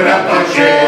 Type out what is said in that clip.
поля